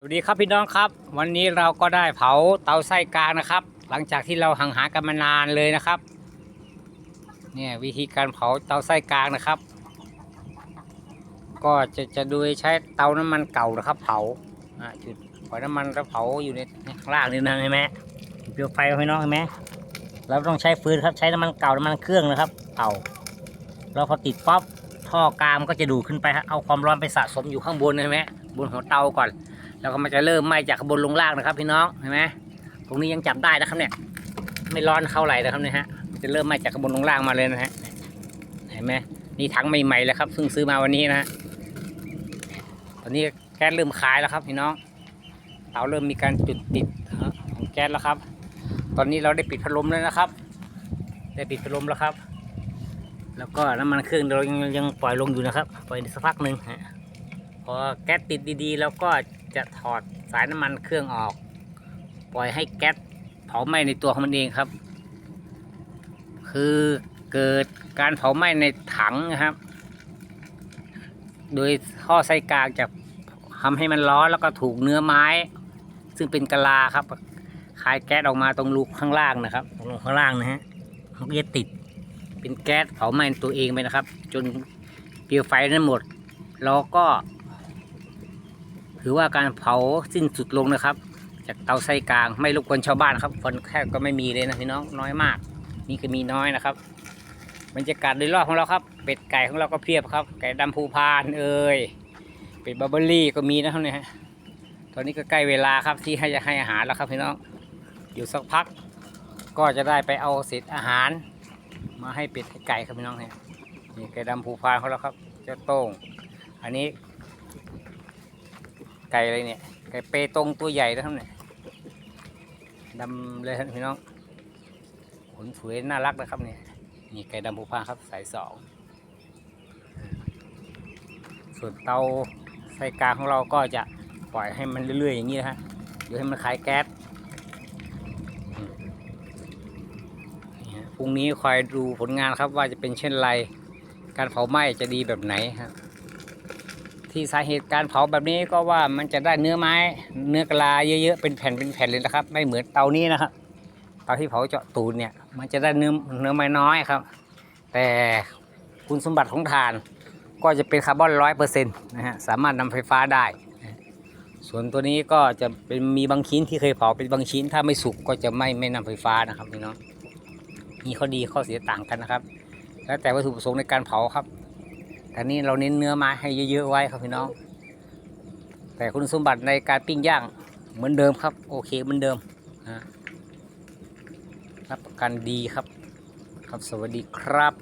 สวัสดีครับพี่น้องครับ วันนี้เราก็ได้เผาเตาไส้กลางนะครับ หลังจากที่เราห่างหากันมานานเลยนะครับเนี่ยวิธีการเผาเตาไส้กลางนะครับ ก็จะจะโดยใช้เตาน้ำมันเก่านะครับ เผาอ่าจุดปล่อยน้ำมันแล้วเผาอยู่ในข้างล่างนี่นะเห็นไหมเปลวไฟพี่น้องเห็นไหมเราต้องใช้ฟืนครับใช้น้ำมันเก่าน้ำมันเครื่องนะครับเผาเราพอติดป๊อปท่อกลางมันก็จะดูดขึ้นไปฮะเอาความร้อนไปสะสมอยู่ข้างบนเห็นไหมบนหัวเตาก่อน แล้วก็มันจะเริ่มไหม้จากข้างบนลงล่างนะครับ พี่น้องเห็นไหมตรงนี้ยังจับได้นะครับเนี่ย ไม่ร้อนเข้าไหลนะครับเนี่ยฮะมันจะเริ่มไหม้จากข้างบนลงล่างมาเลยนะฮะเห็นไหมนี่ถังใหม่ๆแล้วครับเพิ่งซื้อมาวันนี้นะฮะตอนนี้แก๊สเริ่มคลายแล้วครับพี่น้องเตาเริ่มมีการจุดติดของแก๊สแล้วครับ ตอนนี้เราได้ปิดพัดลมแล้วนะครับ ได้ปิดพัดลมแล้วครับ แล้วก็น้ำมันเครื่องเรายังยังปล่อยลงอยู่นะครับ ปล่อยสักพักหนึ่งฮะ พอแก๊สติดดีๆ แล้วก็จะถอดสายน้ำมันเครื่องออก ปล่อยให้แก๊สเผาไหม้ในตัวของมันเองครับ คือเกิดการเผาไหม้ในถังนะครับ โดยท่อไส้กลางจะทำให้มันร้อนแล้วก็ถูกเนื้อไม้ ซึ่งเป็นกะลาครับคายแก๊สออกมาตรงรูข้างล่างนะครับตรงข้างล่างนะฮะมันก็จะติดเป็นแก๊สเผาไหม้ในตัวเองไปนะครับ จนเปลวไฟนั้นหมดเราก็ ถือว่าการเผาสิ้นสุดลงนะครับ จากเตาไส้กลางไม่รบกวนชาวบ้านครับคนแค่ก็ไม่มีเลยนะพี่น้องน้อยมาก นี่ก็มีน้อยนะครับบรรยากาศโดยรอบของเราครับ เป็ดไก่ของเราก็เพียบครับ ไก่ดำภูพานเอ่ยเป็ดบาร์เบอรี่ก็มีนะครับเนี่ยตอนนี้ก็ใกล้เวลาครับที่ให้จะให้อาหารแล้วครับพี่น้องอยู่สักพัก ก็จะได้ไปเอาเศษอาหาร มาให้เป็ดให้ไก่ครับพี่น้องเนี่ยนี่ไก่ดำภูพานของเราครับเจ้าโต้งอันนี้ ไก่อะไรเนี่ยไก่เปตงตัวใหญ่นะครับเนี่ยดำเลยพี่น้องขนสวยน่ารักนะครับเนี่ยนี่ไก่ดำภูพานครับสายสองส่วนเตาไฟกลางของเราก็จะปล่อยให้มันเรื่อยๆอย่างนี้นะฮะเดี๋ยวให้มันคลายแก๊สอืมนี่ฮะพรุ่งนี้คอยดูผลงานครับว่าจะเป็นเช่นไร การเผาไหม้จะดีแบบไหนครับ ที่สาเหตุการเผาแบบนี้ก็ว่ามันจะได้เนื้อไม้เนื้อกลาเยอะๆเป็นแผ่นเป็นแผ่นเลยนะครับ ไม่เหมือนเตานี้นะครับเตาที่เผาเจาะตูนเนี่ย มันจะได้เนื้อเนื้อไม้น้อยครับ แต่คุณสมบัติของถ่านก็จะเป็นคาร์บอนร้อยเปอร์เซ็นต์นะฮะสามารถนำไฟฟ้าได้ ส่วนตัวนี้ก็จะเป็นมีบางชิ้นที่เคยเผาเป็นบางชิ้น ถ้าไม่สุกก็จะไม่ไม่นำไฟฟ้านะครับพี่น้องมีข้อดีข้อเสียต่างกันนะครับ แล้วแต่วัตถุประสงค์ในการเผาครับ แต่นี่เราเน้นเนื้อไม้ให้เยอะๆไว้ครับพี่น้อง แต่คุณสมบัติในการปิ้งย่างเหมือนเดิมครับ โอเคเหมือนเดิมนะรับประกันดีครับ ครับสวัสดีครับ